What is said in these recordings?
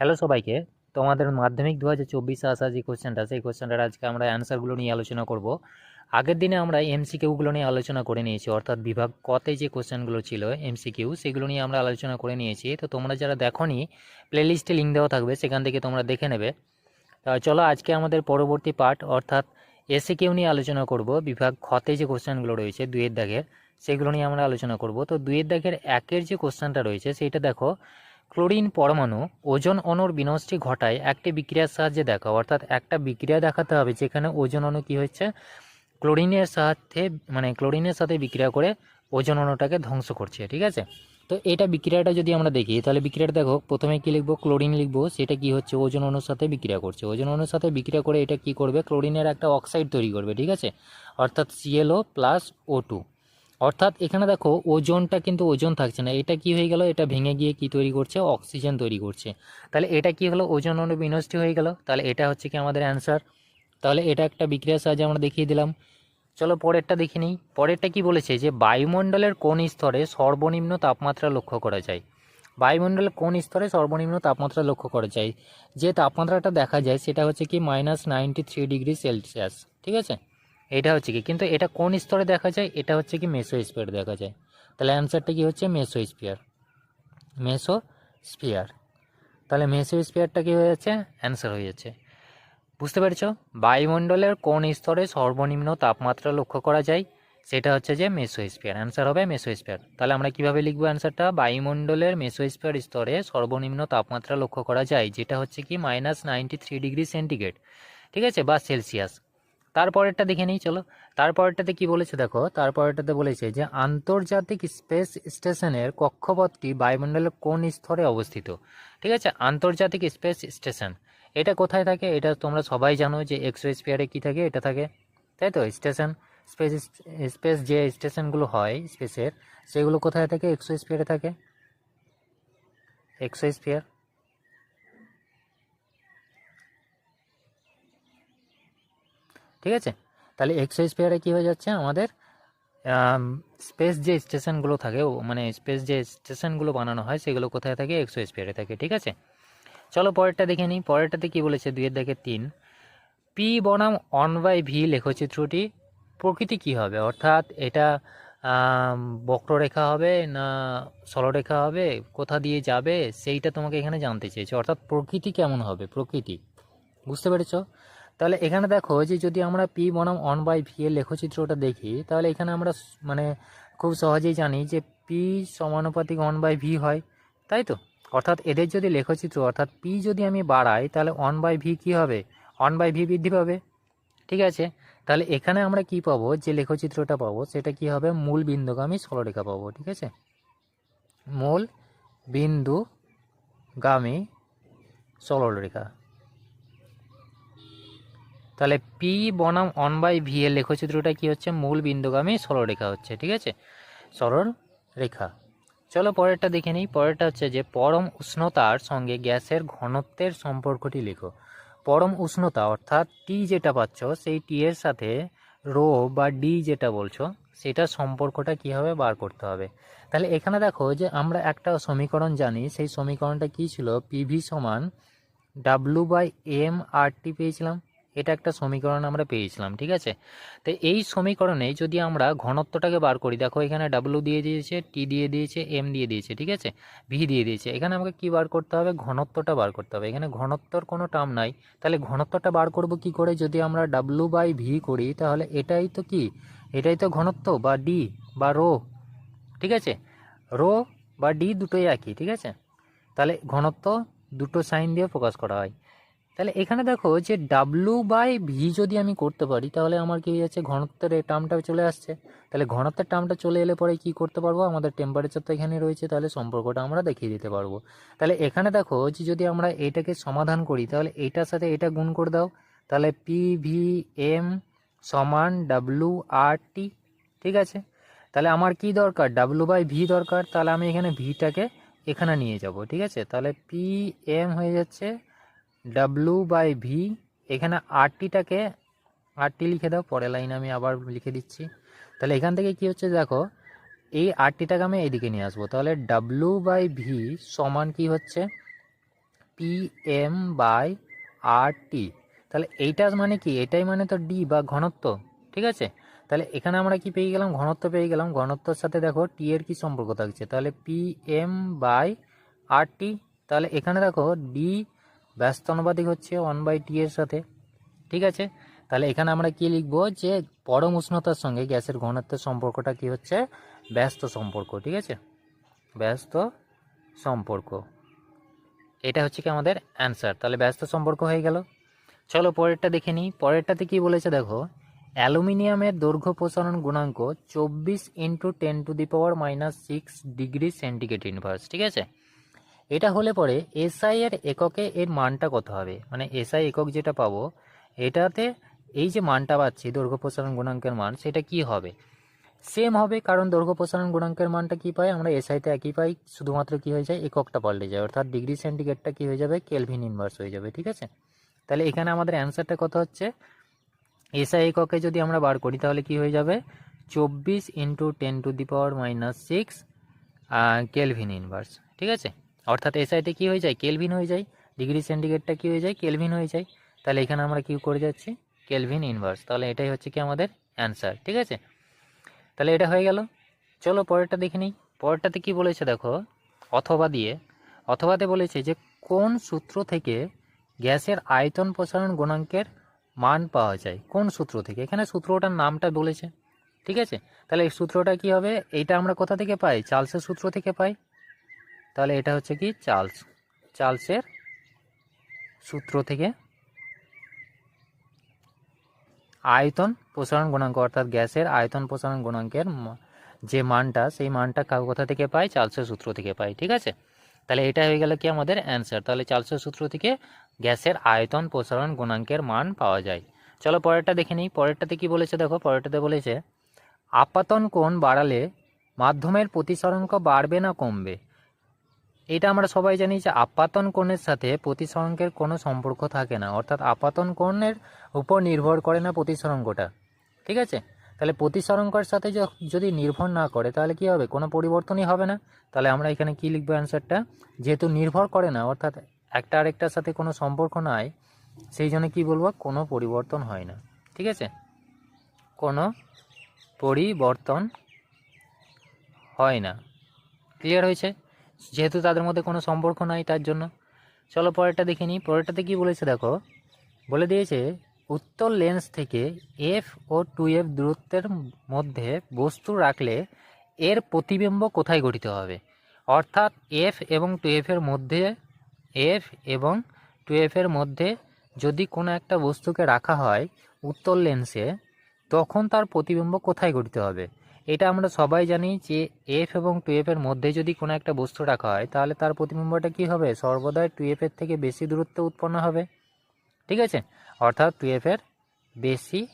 Hello সবাইকে। তোমাদের মাধ্যমিক দু হাজার চব্বিশে আসা যে কোশ্চেনটা সেই কোশ্চেনটার আজকে আমরা অ্যান্সারগুলো নিয়ে আলোচনা করব। আগের দিনে আমরা এমসিকিউগুলো নিয়ে আলোচনা করে নিয়েছি, অর্থাৎ বিভাগ কতে যে কোশ্চেনগুলো ছিল এমসিকিউ সেগুলো নিয়ে আমরা আলোচনা করে নিয়েছি। তো তোমরা যারা দেখোনি প্লেলিস্টে লিঙ্ক দেওয়া থাকবে, সেখান থেকে তোমরা দেখে নেবে। চলো আজকে আমাদের পরবর্তী পার্ট অর্থাৎ এসে কেউ নিয়ে আলোচনা করব। বিভাগ খতে যে কোশ্চেনগুলো রয়েছে, দুইয়ের দাগের, সেগুলো নিয়ে আমরা আলোচনা করব। তো দুয়ের দাগের একের যে কোশ্চেনটা রয়েছে, সেইটা দেখো। ক্লোরিন পরমাণু ওজন অণুর বিনষ্টি ঘটায় একটি বিক্রিয়ার সাহায্যে দেখাও। অর্থাৎ একটা বিক্রিয়া দেখাতে হবে যেখানে ওজন অণু কী হচ্ছে? ক্লোরিনের সাথে মানে ক্লোরিনের সাথে বিক্রিয়া করে ওজন অণুটাকে ধ্বংস করছে, ঠিক আছে? তো এটা বিক্রিয়াটা যদি আমরা দেখি, তাহলে বিক্রিয়াটা দেখো, প্রথমে কী লিখব? ক্লোরিন লিখব, সেটা কি হচ্ছে? ওজন অণুর সাথে বিক্রিয়া করছে। ওজন অণুর সাথে বিক্রিয়া করে এটা কি করবে? ক্লোরিনের একটা অক্সাইড তৈরি করবে, ঠিক আছে? অর্থাৎ সিএলও প্লাস ও টু অর্থাৎ এখানে দেখো ওজনটা কিন্তু ওজন থাকছে না। এটা কি হয়ে গেল? এটা ভেঙে গিয়ে কি তৈরি করছে? অক্সিজেন তৈরি করছে। তাহলে এটা কি হলো? ওজন অণু বিনষ্টি হয়ে গেল। তাহলে এটা হচ্ছে কি আমাদের অ্যান্সার। তাহলে এটা একটা বিক্রিয়ার সাহায্যে আমরা দেখিয়ে দিলাম। চলো পরেরটা দেখে নিই। পরেরটা কি বলেছে? যে বায়ুমণ্ডলের কোন স্তরে সর্বনিম্ন তাপমাত্রা লক্ষ্য করা যায়? বায়ুমণ্ডলের কোন স্তরে সর্বনিম্ন তাপমাত্রা লক্ষ্য করা যায়? যে তাপমাত্রাটা দেখা যায় সেটা হচ্ছে কি minus ninety three degree Celsius ঠিক আছে? এটা হচ্ছে কি? কিন্তু এটা কোন স্তরে দেখা যায়? এটা হচ্ছে কি মেসো স্পিয়ার দেখা যায়। তাহলে অ্যান্সারটা কি হচ্ছে? মেসো স্পিয়ার মেসো স্পিয়ার তাহলে মেসো স্পিয়ারটা কি হয়ে যাচ্ছে অ্যান্সার হয়ে যাচ্ছে বুঝতে পেরেছ? বায়ুমণ্ডলের কোন স্তরে সর্বনিম্ন তাপমাত্রা লক্ষ্য করা যায়? সেটা হচ্ছে যে মেসোস্ফিয়ার অ্যান্সার হবে মেসোস্ফিয়ার তাহলে আমরা কীভাবে লিখব অ্যান্সারটা বায়ুমণ্ডলের মেসোস্ফিয়ার স্তরে সর্বনিম্ন তাপমাত্রা লক্ষ্য করা যায়, যেটা হচ্ছে কি minus ninety three degree centigrade ঠিক আছে? বা সেলসিয়াস তারপরেরটা দেখে নিই, চলো। তারপরেরটাতে কি বলেছে দেখো? তারপরেরটাতে বলেছে যে, আন্তর্জাতিক স্পেস স্টেশনের কক্ষপথটি বায়ুমণ্ডলের কোন স্তরে অবস্থিত? ঠিক আছে? আন্তর্জাতিক স্পেস স্টেশন। এটা কোথায় থাকে? এটা তোমরা সবাই জানো যে এক্সো স্পিয়ারে কী থাকে? এটা থাকে, তাই তো? স্টেশন, স্পেস স্পেস যে স্টেশনগুলো হয় স্পেসের, সেগুলো কোথায় থাকে? এক্সো স্পিয়ারে থাকে। এক্সো স্পিয়ার ঠিক আছে? তাহলে এক্সো স্পিয়ারে কী হয়ে যাচ্ছে আমাদের? স্পেস যে স্টেশনগুলো থাকে মানে স্পেস যে স্টেশনগুলো বানানো হয়, সেগুলো কোথায় থাকে? এক্সো স্পিয়ারে থাকে, ঠিক আছে? চলো পরেরটা দেখে নিই। পরেরটাতে কী বলেছে? দুইয়ের দেখে তিন। পি বনাম অন বাই ভি লেখচিত্রটি, প্রকৃতি কি হবে? অর্থাৎ এটা বক্ররেখা হবে না সরলরেখা হবে? কোথা দিয়ে যাবে? সেইটা তোমাকে এখানে জানতে চেয়েছে। অর্থাৎ প্রকৃতি কেমন হবে? প্রকৃতি। বুঝতে পেরেছ? তাহলে এখানে দেখো যে যদি আমরা পি বনাম অন বাই ভি এর লেখচিত্রটা দেখি, তাহলে এখানে আমরা মানে খুব সহজেই জানি যে পি সমানুপাতিক অন বাই ভি হয়, তাই তো? অর্থাৎ এদের যদি লেখচিত্র, অর্থাৎ পি যদি আমি বাড়াই, তাহলে ওয়ান বাই ভি কী হবে? ওয়ান বাই ভি বৃদ্ধি পাবে। ঠিক আছে? তাহলে এখানে আমরা কি পাবো? যে লেখচিত্রটা পাবো, সেটা কি হবে? মূল বিন্দুগামী সরলরেখা পাবো, ঠিক আছে? মূল বিন্দুগামী সরলরেখা তাহলে পি বনাম অন বাই ভি এর লেখচিত্রটা কি হচ্ছে? মূল বিন্দুগামী সরলরেখা হচ্ছে, ঠিক আছে? সরল রেখা। চলো পরেরটা দেখে নিই। পরেরটা হচ্ছে যে, পরম উষ্ণতার সঙ্গে গ্যাসের ঘনত্বের সম্পর্কটি লেখো। পরম উষ্ণতা, অর্থাৎ টি যেটা পাচ্ছ, সেই টি এর সাথে রো বা ডি যেটা বলছো, সেটার সম্পর্কটা কীভাবে বার করতে হবে? তাহলে এখানে দেখো যে, আমরা একটা সমীকরণ জানি। সেই সমীকরণটা কী ছিল? পিভি সমান W by M R T পেয়েছিলাম। এটা একটা সমীকরণ আমরা পেয়েছিলাম, ঠিক আছে? তো এই সমীকরণে যদি আমরা ঘনত্বটাকে বার করি, দেখো এখানে ডাব্লু দিয়ে দিয়েছে টি দিয়ে দিয়েছে এম দিয়ে দিয়েছে, ঠিক আছে? ভি দিয়ে দিয়েছে। এখানে আমাকে কি বার করতে হবে? ঘনত্বটা বার করতে হবে। এখানে ঘনত্বর কোনো টার্ম নাই। তাহলে ঘনত্বটা বার করব কি করে? যদি আমরা ডাব্লু বাই ভি করি, তাহলে এটাই তো কি? এটাই তো ঘনত্ব বা ডি বা রো ঠিক আছে? রো বা ডি দুটোই একই, ঠিক আছে? তাহলে ঘনত্ব দুটো সাইন দিয়ে প্রকাশ করা হয়। তাহলে এখানে দেখো যে ডাব্লু বাই ভি যদি আমি করতে পারি, তাহলে আমার কি হয়ে যাচ্ছে? ঘনত্বের টার্মটা চলে আসছে। তাহলে ঘনত্বের টার্মটা চলে এলে পরে কি করতে পারব? আমাদের টেম্পারেচার তো এখানে রয়েছে, তাহলে সম্পর্কটা আমরা দেখিয়ে দিতে পারব। তাহলে এখানে দেখো যে যদি আমরা এটাকে সমাধান করি, তাহলে এইটার সাথে এটা গুণ করে দাও। তাহলে পি ভি এম সমান ডাব্লু আর টি ঠিক আছে? তাহলে আমার কি দরকার? ডাব্লু বাই ভি দরকার। তাহলে আমি এখানে ভিটাকে এখানে নিয়ে যাব, ঠিক আছে? তাহলে পি এম হয়ে যাচ্ছে ডাব্লু বাই ভি এখানে আরটিটাকে আরটি লিখে দাও, পরের লাইনে আমি আবার লিখে দিচ্ছি। তাহলে এখান থেকে কি হচ্ছে দেখো, এই আরটিটাকে আমি এইদিকে নিয়ে আসব। তাহলে ডাব্লু বাই ভি সমান কি হচ্ছে? P M by R T তাহলে এইটা মানে কি? এটাই মানে তো ডি বা ঘনত্ব, ঠিক আছে? তাহলে এখানে আমরা কি পেয়ে গেলাম? ঘনত্ব পেয়ে গেলাম। ঘনত্বর সাথে দেখো টি এর কি সম্পর্ক থাকছে। তাহলে P M by R T তাহলে এখানে দেখো ডি ব্যস্ত অনুপাতিক হচ্ছে ওয়ান বাই টি এর সাথে, ঠিক আছে? তাহলে এখানে আমরা কি লিখব? যে পরম উষ্ণতার সঙ্গে গ্যাসের ঘনত্বের সম্পর্কটা কি হচ্ছে? ব্যস্ত সম্পর্ক, ঠিক আছে? ব্যস্ত সম্পর্ক। এটা হচ্ছে কি আমাদের অ্যান্সার তাহলে ব্যস্ত সম্পর্ক হয়ে গেল। চলো পরেরটা দেখে নিই। পরেরটাতে কি বলেছে দেখো, অ্যালুমিনিয়ামের দৈর্ঘ্য প্রসারণ গুণাঙ্ক চব্বিশ into ten to the power minus six degree centigrade inverse ঠিক আছে? এটা হলে পরে এসআই এর এককে এর মানটা কত হবে? মানে এসআই একক যেটা পাবো, এটাতে এই যে মানটা পাচ্ছি, দৈর্ঘ্য প্রসারণ গুণাঙ্কের মান, সেটা কি হবে? সেম হবে, কারণ দৈর্ঘ্য প্রসারণ গুণাঙ্কের মানটা কি পাই? আমরা এসআইতে একই পাই, শুধুমাত্র কি হয়ে যায়? এককটা পাল্টে যায়, অর্থাৎ ডিগ্রি সেন্টিগ্রেডটা কি হয়ে যাবে? কেলভিন ইনভার্স হয়ে যাবে, ঠিক আছে? তাহলে এখানে আমাদের অ্যান্সারটা কত হচ্ছে? এসআই এককে যদি আমরা বার করি, তাহলে কি হয়ে যাবে? চব্বিশ into ten to the power minus six kelvin inverse ঠিক আছে? অর্থাৎ এসআইতে কি হয়ে যায়? কেলভিন হয়ে যায়। ডিগ্রি সেন্টিগ্রেডটা কি হয়ে যায়? কেলভিন হয়ে যায়। তাহলে এখানে আমরা কি করে যাচ্ছি? কেলভিন ইনভার্স তাহলে এটাই হচ্ছে কি আমাদের অ্যান্সার ঠিক আছে? তাহলে এটা হয়ে গেল। চলো পরেরটা দেখে নিই। পরেরটাতে কি বলেছে দেখো? অথবা দিয়ে। অথবাতে বলেছে যে, কোন সূত্র থেকে গ্যাসের আয়তন প্রসারণ গুণাঙ্কের মান পাওয়া যায়? কোন সূত্র থেকে? এখানে সূত্রটার নামটা বলেছে। ঠিক আছে? তাহলে এই সূত্রটা কি হবে? এইটা আমরা কোথা থেকে পাই? চার্লসের সূত্র থেকে পাই। তাহলে এটা হচ্ছে কি চার্লস, চার্লসের সূত্র থেকে আয়তন প্রসারণ গুণাঙ্ক, অর্থাৎ গ্যাসের আয়তন প্রসারণ গুণাঙ্কের যে মানটা, সেই মানটা কোথা থেকে পাই? চার্লসের সূত্র থেকে পাই, ঠিক আছে? তাহলে এটা হয়ে গেল কি আমাদের অ্যান্সার, তাহলে চার্লসের সূত্র থেকে গ্যাসের আয়তন প্রসারণ গুণাঙ্কের মান পাওয়া যায়। চলো পরেরটা দেখে নিই, পরেরটাতে কি বলেছে দেখো, পরেরটাতে বলেছে, আপাতন কোণ বাড়ালে মাধ্যমের প্রতিসরাঙ্ক বাড়বে না কমবে? এটা আমরা সবাই জানি যে আপাতন কোণের সাথে প্রতিসরাঙ্কের কোনো সম্পর্ক থাকে না। অর্থাৎ আপাতন কোণের উপর নির্ভর করে না প্রতিসরাঙ্কটা ঠিক আছে? তাহলে প্রতিসরাঙ্কের সাথে যদি নির্ভর না করে, তাহলে কি হবে? কোনো পরিবর্তনই হবে না। তাহলে আমরা এখানে কি লিখব অ্যান্সারটা যেহেতু নির্ভর করে না, অর্থাৎ একটা আরেকটার সাথে কোনো সম্পর্ক নাই, সেই জন্য কি বলব? কোনো পরিবর্তন হয় না। ঠিক আছে? কোনো পরিবর্তন হয় না। ক্লিয়ার হয়েছে? যেহেতু তাদের মধ্যে কোনো সম্পর্ক নাই, তার জন্য। চলো পরেরটা দেখে নিই। পরেরটাতে কি বলেছে দেখো? বলে দিয়েছে, উত্তর লেন্স থেকে এফ ও টু এফ দূরত্বের মধ্যে বস্তু রাখলে এর প্রতিবিম্ব কোথায় গঠিত হবে? অর্থাৎ এফ এবং টু এফের মধ্যে এফ এবং টু এফের মধ্যে যদি কোনো একটা বস্তুকে রাখা হয় উত্তর লেন্সে তখন তার প্রতিবিম্ব কোথায় গঠিত হবে? এটা আমরা সবাই জানি যে এফ এবং টু মধ্যে যদি কোনো একটা বস্তু রাখা হয়, তাহলে তার প্রতিবিম্বটা কি হবে? সর্বদাই টু থেকে বেশি দূরত্ব উৎপন্ন হবে। ঠিক আছে? অর্থাৎ টু বেশি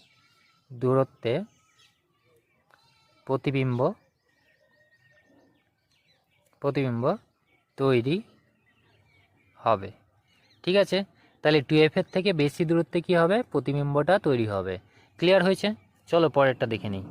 দূরত্বে প্রতিবিম্ব প্রতিবিম্ব তৈরি হবে। ঠিক আছে? তাহলে টু থেকে বেশি দূরত্বে কি হবে? প্রতিবিম্বটা তৈরি হবে। ক্লিয়ার হয়েছে? চলো পরেরটা দেখে নিই।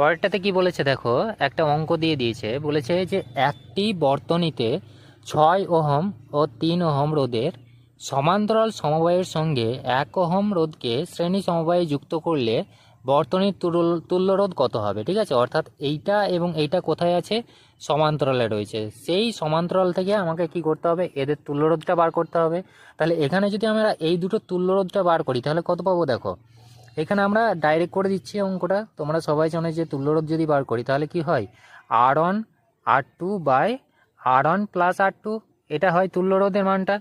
পরেরটাতে কি বলেছে দেখো, একটা অঙ্ক দিয়ে দিয়েছে, বলেছে যে একটি বর্তনীতে ছয় ওহম ও তিন ওহম রোধের সমান্তরাল সমবায়ের সঙ্গে এক ওহম রোধকে শ্রেণি সমবায়ে যুক্ত করলে বর্তনীর তুল- তুল্যরোধ কত হবে, ঠিক আছে? অর্থাৎ এইটা এবং এইটা কোথায় আছে? সমান্তরালে রয়েছে। সেই সমান্তরাল থেকে আমাকে কি করতে হবে? এদের তুল্য তুল্যরোধটা বার করতে হবে। তাহলে এখানে যদি আমরা এই দুটো তুল্যরোধটা বার করি, তাহলে কত পাবো দেখো? এখানে আমরা ডাইরেক্ট করে দিচ্ছি অঙ্কটা। তোমরা সবাই জানো যে তুল্যরোধ যদি বার করি, তাহলে কি হয়? R one R two by R one plus R two এটা হয় তুল্যরোধের মানটা।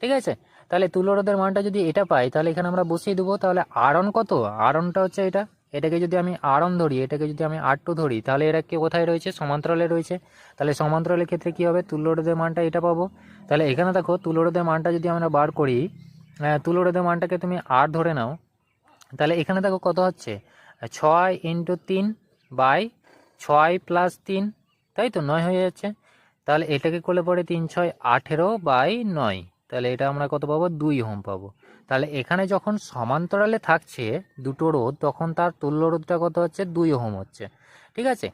ঠিক আছে? তাহলে তুল্যরোধের মানটা যদি এটা পাই, তাহলে এখানে আমরা বসিয়ে দেবো, তাহলে আর ওয়ান কত? আর ওয়ানটা হচ্ছে এটা। এটাকে যদি আমি আর ওয়ান ধরি, এটাকে যদি আমি আর টু ধরি, তাহলে এরা কে কোথায় রয়েছে? সমান্তরালে রয়েছে। তাহলে সমান্তরালের ক্ষেত্রে কী হবে? তুল্যরোধের মানটা এটা পাবো। তাহলে এখানে দেখো, তুল্যরোধের মানটা যদি আমরা বার করি তুল্যরোধের মানটাকে তুমি আর ধরে নাও। তাহলে এখানে দেখো কত হচ্ছে? ছয় ইন্টু তিন বাই ছয় প্লাস তিন, তাই তো নয় হয়ে যাচ্ছে। তাহলে এটাকে করলে পরে তিন, ছয়, আঠেরো বাই নয়, তাহলে এটা আমরা কত পাবো? দুই হোম পাবো। তাহলে এখানে যখন সমান্তরালে থাকছে দুটো রোধ, তখন তার তুল্য রোধটা কত হচ্ছে? দুই হোম হচ্ছে। ঠিক আছে?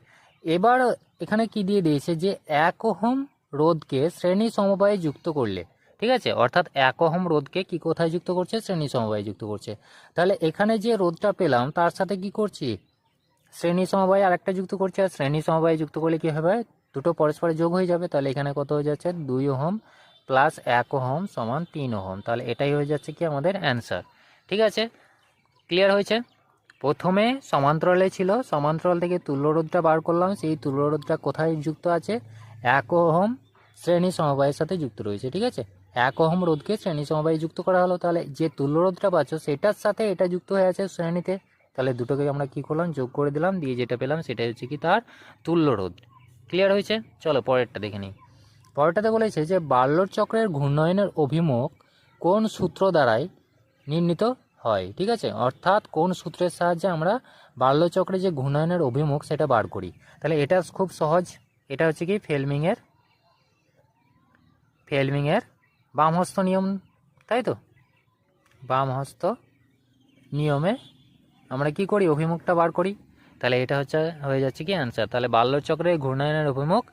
এবার এখানে কি দিয়ে দিয়েছে? যে এক হোম রোধকে শ্রেণি সমবায়ে যুক্ত করলে ঠিক আছে? অর্থাৎ এক ওহম রোধকে কি কোথায় যুক্ত করছে? শ্রেণি সমবায় যুক্ত করছে। তাহলে এখানে যে রোধটা পেলাম, তার সাথে কি করছি? শ্রেণি সমবায় আর একটা যুক্ত করছে, আর শ্রেণি সমবায় যুক্ত করলে কি হবে? দুটো পরস্পরে যোগ হয়ে যাবে। তাহলে এখানে কত হয়ে যাচ্ছে? দুই ওহম প্লাস এক ওহম সমান তিন ওহম। তাহলে এটাই হয়ে যাচ্ছে কি আমাদের অ্যান্সার। ঠিক আছে? ক্লিয়ার হয়েছে? প্রথমে সমান্তরালে ছিল। সমান্তরাল থেকে তুল্যরোধটা বার করলাম। সেই তুল্যরোধটা কোথায় যুক্ত আছে? এক ওহম শ্রেণি সমবায়ের সাথে যুক্ত রয়েছে। ঠিক আছে? এক ওহম রোধকে শ্রেণি সমবায়ে যুক্ত করা হলো। তাহলে যে তুল্যরোধটা পাচ্ছ, সেটার সাথে এটা যুক্ত হয়ে আছে শ্রেণীতে। তাহলে দুটোকে আমরা কি করলাম? যোগ করে দিলাম। দিয়ে যেটা পেলাম সেটা হচ্ছে কি তার তুল্য রোধ। ক্লিয়ার হয়েছে? চলো পরেরটা দেখে নিই। পরেরটাতে বলেছে যে বার্লোর চক্রের ঘূর্ণয়নের অভিমুখ কোন সূত্র দ্বারাই নির্ণীত হয়? ঠিক আছে? অর্থাৎ কোন সূত্রের সাহায্যে আমরা বার্লো চক্রে যে ঘূর্ণয়নের অভিমুখ, সেটা বার করি। তাহলে এটা খুব সহজ। এটা হচ্ছে কি, ফেলমিংয়ের ফেলমিংয়ের বামহস্ত নিয়ম, তাই তো? বামহস্ত নিয়মে আমরা কি করি? অভিমুখটা বার করি। তাহলে এটা হচ্ছে, হয়ে যাচ্ছে কি অ্যান্সার তাহলে বাল্যচক্রের ঘূর্ণায়নের অভিমুখ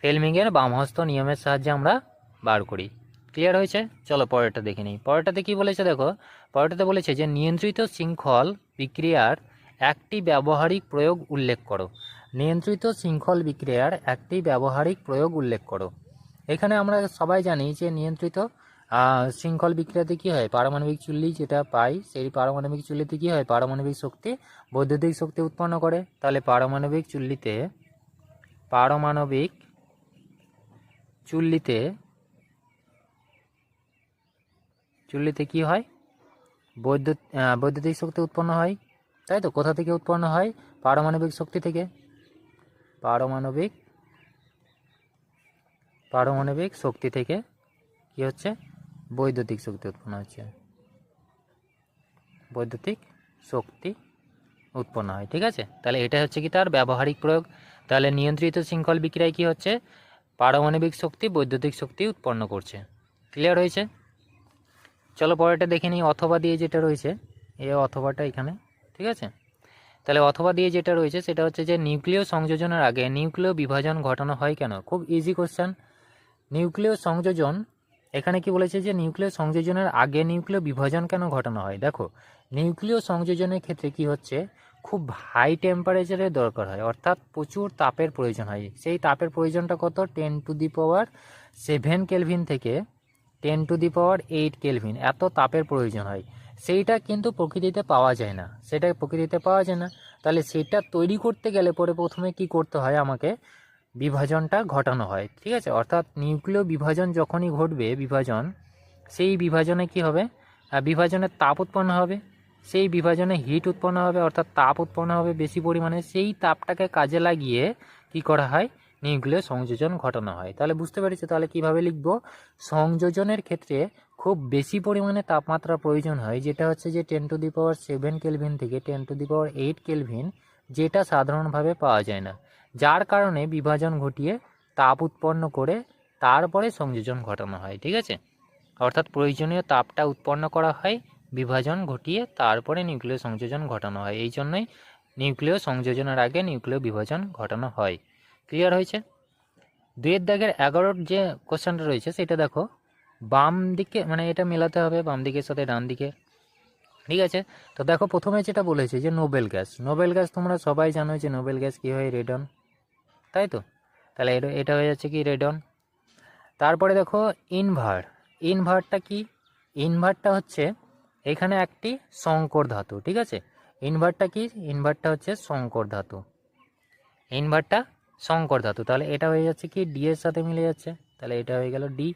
ফেলমিংয়ের বামহস্ত নিয়মের সাহায্যে আমরা বার করি। ক্লিয়ার হয়েছে? চলো পরেরটা দেখে নিই। পরেরটাতে কি বলেছে দেখো? পরেরটাতে বলেছে যে নিয়ন্ত্রিত শৃঙ্খল বিক্রিয়ার একটি ব্যবহারিক প্রয়োগ উল্লেখ করো। নিয়ন্ত্রিত শৃঙ্খল বিক্রিয়ার একটি ব্যবহারিক প্রয়োগ উল্লেখ করো। এখানে আমরা সবাই জানি যে নিয়ন্ত্রিত শৃঙ্খল বিক্রিয়াতে কী হয়? পারমাণবিক চুল্লি যেটা পাই, সেই পারমাণবিক চুল্লিতে কী হয়? পারমাণবিক শক্তি বৈদ্যুতিক শক্তি উৎপন্ন করে। তাহলে পারমাণবিক চুল্লিতে পারমাণবিক চুল্লিতে চুল্লিতে কি হয়? বৈদ্যুত বৈদ্যুতিক শক্তি উৎপন্ন হয়। তাই তো? কোথা থেকে উৎপন্ন হয়? পারমাণবিক শক্তি থেকে। পারমাণবিক পারমাণবিক শক্তি থেকে কি হচ্ছে? বৈদ্যুতিক শক্তি উৎপন্ন হচ্ছে। বৈদ্যুতিক শক্তি উৎপন্ন হয়, ঠিক আছে? তাহলে এটা হচ্ছে কি তার ব্যবহারিক প্রয়োগ। তাহলে নিয়ন্ত্রিত শৃঙ্খল বিক্রিয়ায় কি হচ্ছে? পারমাণবিক শক্তি, বৈদ্যুতিক শক্তি উৎপন্ন করছে। ক্লিয়ার হয়েছে? চলো পরেরটা দেখে নিই, অথবা দিয়ে যেটা রয়েছে, এ অথবাটা এখানে, ঠিক আছে? তাহলে অথবা দিয়ে যেটা রয়েছে, সেটা হচ্ছে যে নিউক্লিয় সংযোজনের আগে নিউক্লিয় বিভাজন ঘটানো হয় কেন? খুব ইজি কোশ্চেন নিউক্লিয় সংযোজন, এখানে কি বলেছে যে নিউক্লিয় সংযোজনের আগে নিউক্লিয় বিভাজন কেন ঘটানো হয়? দেখো, নিউক্লিয় সংযোজনের ক্ষেত্রে কি হচ্ছে? খুব হাই টেম্পারেচারের দরকার হয়, অর্থাৎ প্রচুর তাপের প্রয়োজন হয়। সেই তাপের প্রয়োজনটা কত? Ten to the power seven kelvin থেকে ten to the power eight kelvin এত তাপের প্রয়োজন হয়। সেইটা কিন্তু প্রকৃতিতে পাওয়া যায় না, সেটা প্রকৃতিতে পাওয়া যায় না। তাহলে সেটা তৈরি করতে গেলে পরে প্রথমে কি করতে হয় আমাকে? বিভাজনটা ঘটানো হয়, ঠিক আছে? অর্থাৎ নিউক্লিয় বিভাজন যখনই ঘটবে, বিভাজন, সেই বিভাজনে কি হবে? বিভাজনের তাপ উৎপন্ন হবে। সেই বিভাজনে হিট উৎপন্ন হবে, অর্থাৎ তাপ উৎপন্ন হবে বেশি পরিমাণে। সেই তাপটাকে কাজে লাগিয়ে কি করা হয়? নিউক্লিয় সংযোজন ঘটানো হয়। তাহলে বুঝতে পেরেছ? তাহলে কীভাবে লিখব? সংযোজনের ক্ষেত্রে খুব বেশি পরিমাণে তাপমাত্রা প্রয়োজন হয়, যেটা হচ্ছে যে ten to the power seven kelvin থেকে ten to the power eight kelvin যেটা সাধারণভাবে পাওয়া যায় না। যার কারণে বিভাজন ঘটিয়ে তাপ উৎপন্ন করে তারপরে সংযোজন ঘটানো হয়, ঠিক আছে? অর্থাৎ প্রয়োজনীয় তাপটা উৎপন্ন করা হয়, বিভাজন ঘটিয়ে তারপরে নিউক্লিয় সংযোজন ঘটানো হয়। এই জন্যই নিউক্লিয় সংযোজনের আগে নিউক্লিয় বিভাজন ঘটানো হয়। ক্লিয়ার হয়েছে? দুইয়ের দাগের এগারোর যে কোশ্চেনটা রয়েছে, সেটা দেখো। বাম দিকে মানে এটা মেলাতে হবে, বাম দিকের সাথে ডান দিকে। ঠিক আছে? তো দেখো, প্রথমে যেটা বলেছে যে নোবেল গ্যাস। নোবেল গ্যাস তোমরা সবাই জানো যে নোবেল গ্যাস কী হয় রেডন তাই তো? তাহলে এটা হয়ে যাচ্ছে কি রেডন তারপরে দেখো ইনভার ইনভারটা কি? ইনভারটা হচ্ছে এখানে একটি সংকর ধাতু, ঠিক আছে? ইনভারটা কি? ইনভারটা হচ্ছে সংকর ধাতু। ইনভারটা সংকর ধাতু। তাহলে এটা হয়ে যাচ্ছে কি? ডি এর সাথে মিলে যাচ্ছে। তাহলে এটা হয়ে গেল ডি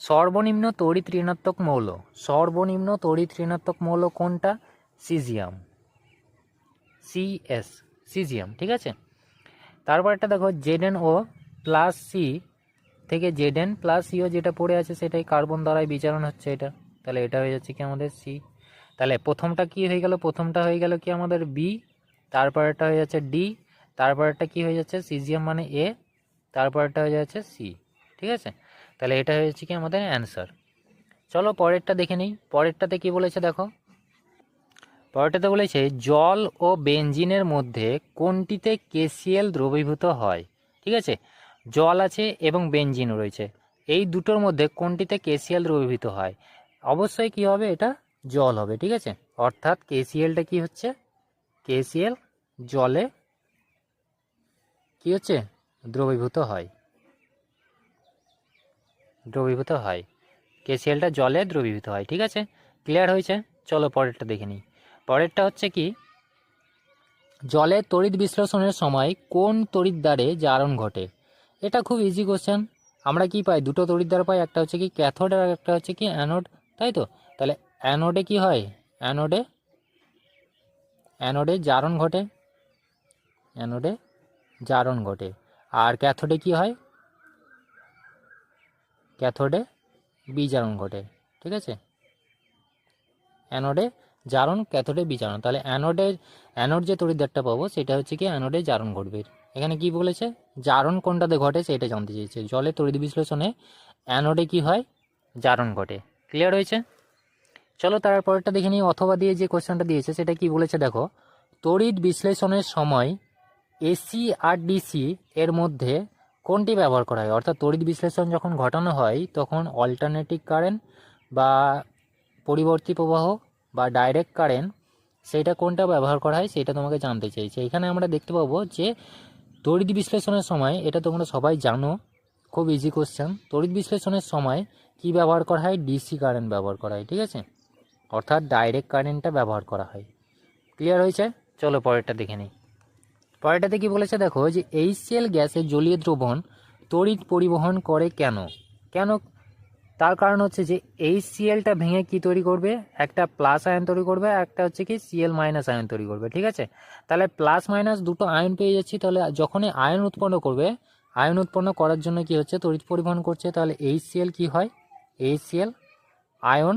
সর্বনিম্ন তড়িৎ ঋণাত্মক মৌল। সর্বনিম্ন তড়িৎ ঋণাত্মক মৌল কোনটা? সিজিয়াম সিএস সিজিয়াম ঠিক আছে? তারপর একটা দেখো Z N O plus C থেকে Z N plus C O যেটা পড়ে আছে সেটাই কার্বন দ্বারাই বিচারণ হচ্ছে এটা। তাহলে এটা হয়ে যাচ্ছে কি আমাদের সি তাহলে প্রথমটা কি হয়ে গেল? প্রথমটা হয়ে গেল কি আমাদের বি তারপরেরটা হয়ে যাচ্ছে ডি তারপরেরটা কি হয়ে যাচ্ছে? সিজিএম মানে এ তারপরেরটা হয়ে যাচ্ছে সি ঠিক আছে? তাহলে এটা হয়ে যাচ্ছে কি আমাদের অ্যান্সার চলো পরেরটা দেখে নিই। পরেরটাতে কি বলেছে দেখো? পরেরটাতে বলেছে, জল ও বেঞ্জিনের মধ্যে কোনটিতে কেসিএল দ্রবীভূত হয়? ঠিক আছে? জল আছে এবং বেঞ্জিন রয়েছে। এই দুটোর মধ্যে কোনটিতে কেসিএল দ্রবীভূত হয়? অবশ্যই কি হবে এটা? জল হবে, ঠিক আছে? অর্থাৎ কেসিএলটা কি হচ্ছে? কেসিএল জলে কি হচ্ছে? দ্রবীভূত হয়। দ্রবীভূত হয়। কেসিএলটা জলে দ্রবীভূত হয়, ঠিক আছে? ক্লিয়ার হয়েছে? চলো পরেরটা দেখে নিই। পরেরটা হচ্ছে কি? জলের তড়িৎ বিশ্লেষণের সময় কোন তড়িৎ দ্বারে জারণ ঘটে? এটা খুব ইজি কোশ্চেন আমরা কি পাই? দুটো তড়িৎ দ্বার পাই, একটা হচ্ছে কি ক্যাথোড আর একটা হচ্ছে কি অ্যানোড তাই তো? তাহলে অ্যানোডে কি হয়? অ্যানোডে অ্যানোডে জারণ ঘটে। অ্যানোডে জারণ ঘটে। আর ক্যাথোডে কি হয়? ক্যাথোডে বিজারণ ঘটে। ঠিক আছে? অ্যানোডে জারণ ক্যাথোডে বিজারণ তাহলে অ্যানোডে, অ্যানোড যে তড়িৎদ্বারটা পাবো, সেটা হচ্ছে কি অ্যানোডে জারণ ঘটবে। এখানে কি বলেছে? জারণ কোনটাতে ঘটে সেটা জানতে চেয়েছে। জলে তড়িৎ বিশ্লেষণে অ্যানোডে কি হয়? জারণ ঘটে। ক্লিয়ার হয়েছে? চলো তারপরটা দেখে নিই। অথবা দিয়ে যে কোশ্চেনটা দিয়েছে, সেটা কি বলেছে দেখো? তড়িৎ বিশ্লেষণের সময় এসি আর ডিসি এর মধ্যে কোনটি ব্যবহার করা হয়? অর্থাৎ তড়িৎ বিশ্লেষণ যখন ঘটানো হয়, তখন অল্টারনেটিভ কারেন্ট বা পরিবর্তী প্রবাহ বা ডাইরেক্ট কারেন্ট সেইটা কোনটা ব্যবহার করা হয় সেটা তোমাকে জানতে চাইছে। এখানে আমরা দেখতে পাবো যে, তড়িৎ বিশ্লেষণের সময়, এটা তোমরা সবাই জানো, খুব ইজি কোশ্চেন তড়িৎ বিশ্লেষণের সময় কি ব্যবহার করা হয়? ডিসি কারেন্ট ব্যবহার করা হয়, ঠিক আছে? অর্থাৎ ডাইরেক্ট কারেন্টটা ব্যবহার করা হয়। ক্লিয়ার হয়েছে? চলো পরেরটা দেখে নিই। পরেরটাতে কি বলেছে দেখো যে এইচসিএল গ্যাসের জলীয় দ্রবণ তড়িৎ পরিবহন করে কেন? কেন তার কারণ হচ্ছে যে এই সিএলটা ভেঙে কি তৈরি করবে? একটা প্লাস আয়ন তৈরি করবে একটা হচ্ছে কি সিএল মাইনাস আয়ন তৈরি করবে, ঠিক আছে? তাহলে প্লাস মাইনাস দুটো আয়ন পেয়ে যাচ্ছি, তাহলে যখনই আয়ন উৎপন্ন করবে আয়ন উৎপন্ন করার জন্য কি হচ্ছে? তড়িৎ পরিবহন করছে, তাহলে এই সিএল কি হয়? এই সিএল আয়ন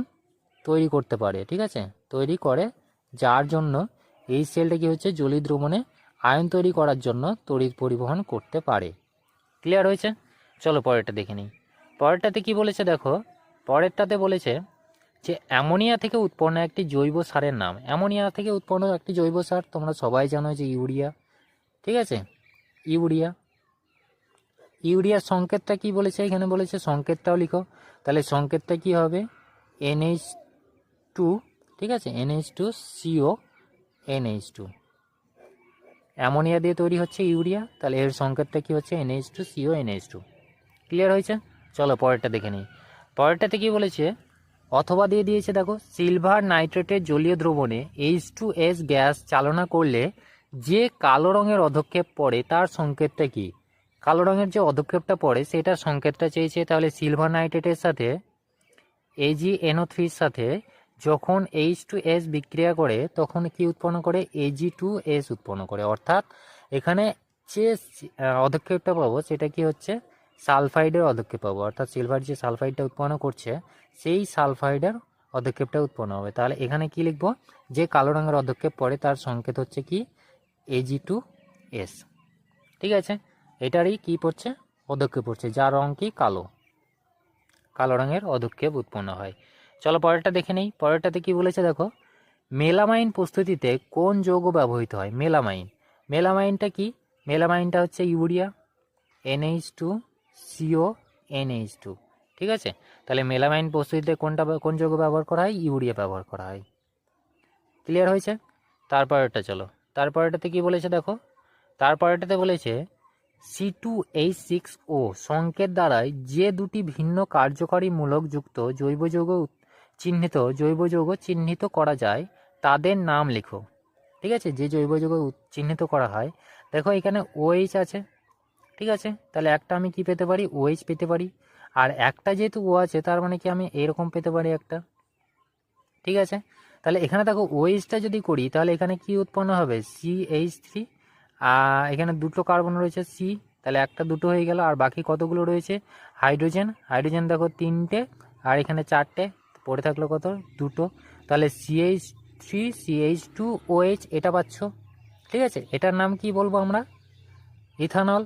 তৈরি করতে পারে, ঠিক আছে? তৈরি করে, যার জন্য এই সেলটা কি হচ্ছে? জলি দ্রবণে আয়ন তৈরি করার জন্য তড়িৎ পরিবহন করতে পারে। ক্লিয়ার হয়েছে? চলো পরেরটা দেখে নিই। পরেরটাতে কি বলেছে দেখো? পরেরটাতে বলেছে যে, অ্যামোনিয়া থেকে উৎপন্ন একটি জৈব সারের নাম। অ্যামোনিয়া থেকে উৎপন্ন একটি জৈব সার, তোমরা সবাই জানো যে ইউরিয়া। ঠিক আছে? ইউরিয়া। ইউরিয়ার সংকেতটা কি বলেছে? এখানে বলেছে সংকেতটাও লিখো। তাহলে সংকেতটা কি হবে? এনএইচ টু, ঠিক আছে? NH two, CO, NH two. Ammonia দিয়ে তৈরি হচ্ছে ইউরিয়া। তাহলে এর সংকেতটা কি হচ্ছে? NH two, CO, NH two. Clear হয়েছে? চলো পরেরটা দেখে নিই। পরেরটাতে কি বলেছে? অথবা দিয়ে দিয়েছে, দেখো সিলভার নাইট্রেটের জলীয় দ্রবণে এইচ টু এস গ্যাস চালনা করলে যে কালো রঙের অধক্ষেপ পড়ে, তার সংকেতটা কি? কালো রঙের যে অধক্ষেপটা পড়ে, সেটার সংকেতটা চেয়েছে তাহলে সিলভার নাইট্রেটের সাথে এজি এনও থ্রির সাথে যখন এইচ টু এস বিক্রিয়া করে, তখন কি উৎপন্ন করে? এজি টু এস উৎপন্ন করে। অর্থাৎ এখানে যে অধক্ষেপটা পাবো, সেটা কি হচ্ছে? সালফাইডের অধক্ষেপ পাবো। অর্থাৎ সিলভার যে সালফাইডটা উৎপন্ন করছে, সেই সালফাইডের অধক্ষেপটা উৎপন্ন হবে। তাহলে এখানে কি লিখব? যে কালো রঙের অধক্ষেপ পড়ে, তার সংকেত হচ্ছে কি? এজি টু এস ঠিক আছে? এটারই কি পড়ছে? অধক্ষেপ পড়ছে। যার রং কি? কালো। কালো রঙের অধক্ষেপ উৎপন্ন হয়। চলো পরেরটা দেখে নেই। পরেরটাতে কি বলেছে দেখো? মেলামাইন প্রস্তুতিতে কোন যৌগ ব্যবহৃত হয়? মেলামাইন। মেলামাইনটা কি? মেলামাইনটা হচ্ছে urea NH two CO NH two ঠিক আছে? তাহলে মেলামাইন প্রস্তুতিতে কোনটা কোন যৌগ ব্যবহার করা হয়? ইউরিয়া ব্যবহার করা হয়। ক্লিয়ার হয়েছে? তারপরেরটা চলো। তারপরেরটাতে কি বলেছে দেখো? তারপরেরটাতে বলেছে C two H six O সংকেত দ্বারাই যে দুটি ভিন্ন কার্যকারী মূলক যুক্ত জৈব যৌগ চিহ্নিত জৈব যৌগ চিহ্নিত করা যায়, তাদের নাম লেখো। ঠিক আছে? যে জৈব যৌগ চিহ্নিত করা হয়। দেখো এখানে ওএইচ আছে। ঠিক আছে? তাহলে একটা আমি কি পেতে পারি? ওএইচ পেতে পারি। আর একটা যেহেতু ও আছে, তার মানে কি আমি এরকম পেতে পারি একটা? ঠিক আছে? তাহলে এখানে দেখো ওএইচটা যদি করি, তাহলে এখানে কি উৎপন্ন হবে? সি এইচ থ্রি আর এখানে দুটো কার্বন রয়েছে সি তাহলে একটা দুটো হয়ে গেল, আর বাকি কতগুলো রয়েছে? হাইড্রোজেন। হাইড্রোজেন দেখো তিনটে, আর এখানে চারটে। পড়ে থাকল কত? দুটো। তাহলে CH three CH two OH এটা পাচ্ছ। ঠিক আছে? এটার নাম কি বলব আমরা? ইথানল।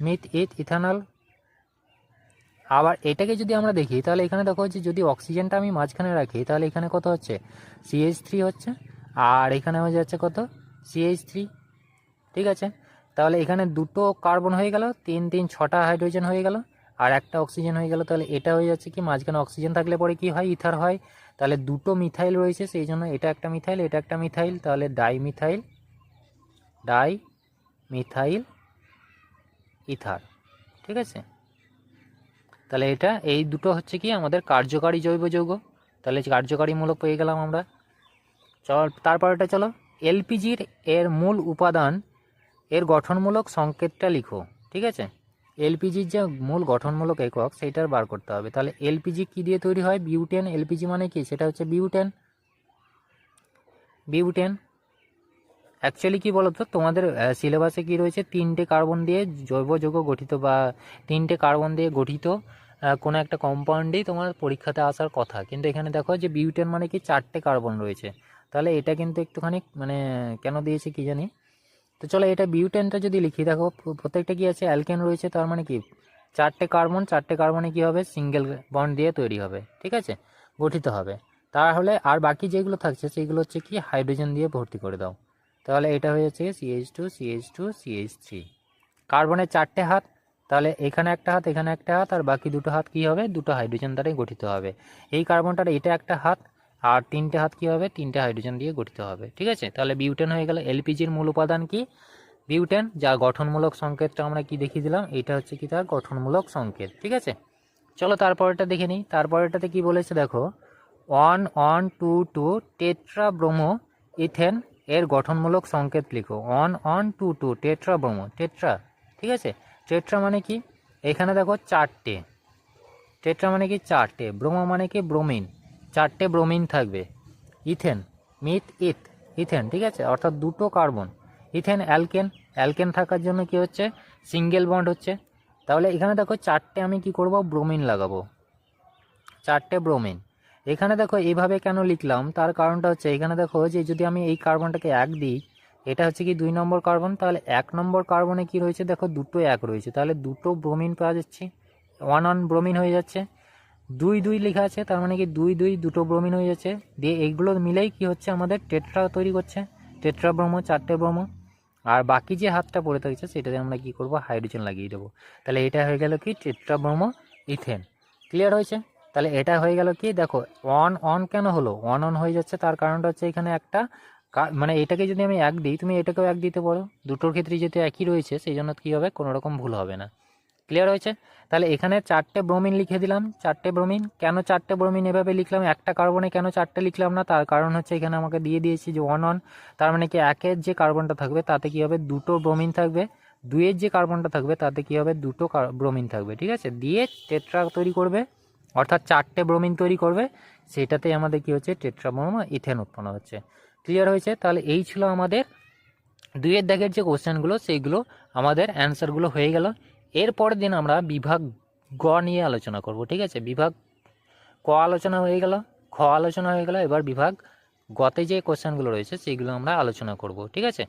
মিথ ইথ ইথানল আবার এটাকে যদি আমরা দেখি, তাহলে এখানে দেখো যে যদি অক্সিজেনটা আমি মাঝখানে রাখি, তাহলে এখানে কত হচ্ছে? সিএইচ থ্রি হচ্ছে। আর এখানে হয়ে যাচ্ছে কত? সিএইচ থ্রি ঠিক আছে? তাহলে এখানে দুটো কার্বন হয়ে গেল, তিন তিন, ছটা হাইড্রোজেন হয়ে গেল, আর একটা অক্সিজেন হয়ে গেল। তাহলে এটা হয়ে যাচ্ছে কি, মাঝখানে অক্সিজেন থাকলে পরে কি হয়? ইথার হয়। তাহলে দুটো মিথাইল রয়েছে, সেই জন্য এটা একটা মিথাইল এটা একটা মিথাইল তাহলে di methyl di methyl ether, ঠিক আছে? তাহলে এটা, এই দুটো হচ্ছে কি আমাদের কার্যকারী জৈব যৌগ। তাহলে কার্যকারীমূলক পেয়ে গেলাম আমরা। চল তারপরেটা চলো। এলপিজির এর মূল উপাদান, এর গঠনমূলক সংকেতটা লিখো, ঠিক আছে? এলপিজির যে মূল গঠনমূলক একক, সেইটার বার করতে হবে। তাহলে এলপিজি কী দিয়ে তৈরি হয়? বিউটেন, এলপিজি মানে কি? সেটা হচ্ছে বিউটেন। বিউটেন অ্যাকচুয়ালি কি বলতো? তোমাদের সিলেবাসে কি রয়েছে? তিনটে কার্বন দিয়ে জৈব যৌগ গঠিত বা তিনটে কার্বন দিয়ে গঠিত কোনো একটা কম্পাউন্ডেই তোমার পরীক্ষাতে আসার কথা। কিন্তু এখানে দেখো যে বিউটেন মানে কি? চারটে কার্বন রয়েছে। তাহলে এটা কিন্তু একটুখানি মানে কেন দিয়েছে কি জানি? তো চলো এটা বিউটেনটা যদি লিখি, দেখো প্রত্যেকটা কি আছে? অ্যালকেন রয়েছে, তার মানে কি? চারটে কার্বন চারটে কার্বনে কি হবে? সিঙ্গেল বন্ড দিয়ে তৈরি হবে। ঠিক আছে? গঠিত হবে। তাহলে আর বাকি যেগুলো থাকছে, সেগুলো হচ্ছে কি? হাইড্রোজেন দিয়ে ভর্তি করে দাও। তাহলে এটা হয়ে যাচ্ছে CH two CH two CH three কার্বনের চারটে হাত, তাহলে এখানে একটা হাত, এখানে একটা হাত, আর বাকি দুটো হাত কি হবে? দুটো হাইড্রোজেন দ্বারাই গঠিত হবে। এই কার্বনটার এটা একটা হাত, আর তিনটে হাত কি হবে? তিনটে হাইড্রোজেন দিয়ে গঠিত হবে। ঠিক আছে? তাহলে বিউটেন হয়ে গেল। এলপিজির মূল উপাদান কি? বিউটেন যার গঠনমূলক সংকেতটা আমরা কি দেখিয়ে দিলাম? এটা হচ্ছে কি তার? গঠনমূলক সংকেত। ঠিক আছে? চলো তারপরেটা দেখে নিই। তারপরেটাতে কি বলেছে দেখো? One one two two tetra bromo ethane এর গঠনমূলক সংকেত লিখো। One one two two, tetra bromo tetra, ঠিক আছে? টেট্রা মানে কি? এখানে দেখো চারটে। টেট্রা মানে কি? চারটে। ব্রোমো মানে কি? ব্রোমিন। চারটে ব্রোমিন থাকবে। ইথেন, মিথ, ইথ, ইথেন, ঠিক আছে? অর্থাৎ দুটো কার্বন। Ethane, alkane. অ্যালকেন থাকার জন্য কি হচ্ছে? সিঙ্গেল বন্ড হচ্ছে। তাহলে এখানে দেখো চারটে আমি কি করব? ব্রোমিন লাগাবো। চারটে ব্রোমিন। এখানে দেখো এইভাবে কেন লিখলাম? তার কারণটা হচ্ছে, এখানে দেখো যে যদি আমি এই কার্বনটাকে এক দিই, এটা হচ্ছে কি দুই নম্বর কার্বন তাহলে এক নম্বর কার্বনে কি রয়েছে? দেখো দুটো এক রয়েছে। তাহলে দুটো ব্রোমিন পাওয়া যাচ্ছে। ওয়ান ওয়ান ব্রোমিন হয়ে যাচ্ছে। দুই দুই লেখা আছে, তার মানে কি দুই দুই দুটো ব্রোমিন হয়ে যাচ্ছে। দিয়ে এইগুলো মিলেই কি হচ্ছে? আমাদের টেট্রা তৈরি করছে। টেট্রা ব্রোমো চারটে ব্রহ্ম আর বাকি যে হাতটা পড়ে থাকছে, সেটাতে আমরা কি করব? হাইড্রোজেন লাগিয়ে দেবো। তাহলে এটা হয়ে গেল কি? টেট্রা ব্রোমো ইথেন ক্লিয়ার হয়েছে? তাহলে এটা হয়ে গেল কি? দেখো অন অন কেন হলো? অন অন হয়ে যাচ্ছে, তার কারণটা হচ্ছে এখানে একটা মানে এটাকে যদি আমি এক দিই, তুমি এটাকেও এক দিতে পারো। দুটোর ক্ষেত্রে যেহেতু একই রয়েছে সেই জন্য কী হবে? কোনো রকম ভুল হবে না। ক্লিয়ার হয়েছে? তাহলে এখানে চারটে ব্রোমিন লিখে দিলাম। চারটে ব্রোমিন কেন চারটে ব্রোমিন এভাবে লিখলাম? একটা কার্বনে কেন চারটে লিখলাম না? তার কারণ হচ্ছে এখানে আমাকে দিয়ে দিয়েছি যে ওয়ান অন তার মানে কি একের যে কার্বনটা থাকবে, তাতে কি হবে? দুটো ব্রোমিন থাকবে। দুইয়ের যে কার্বনটা থাকবে, তাতে কি হবে? দুটো ব্রোমিন থাকবে, ঠিক আছে? দিয়ে টেট্রা তৈরি করবে। অর্থাৎ চারটে ব্রোমিন তৈরি করবে সেটাতেই আমাদের কি হচ্ছে? টেট্রাব্রোম ইথেন উৎপন্ন হচ্ছে। ক্লিয়ার হয়েছে? তাহলে এই ছিল আমাদের দুইয়ের দাগের যে কোশ্চেনগুলো সেইগুলো আমাদের অ্যান্সারগুলো হয়ে গেল। এরপরের দিন আমরা বিভাগ গ নিয়ে আলোচনা করব, ঠিক আছে? বিভাগ ক আলোচনা হয়ে গেল, খ আলোচনা হয়ে গেল, এবার বিভাগ গতে যে কোশ্চেনগুলো রয়েছে, সেইগুলো আমরা আলোচনা করব, ঠিক আছে?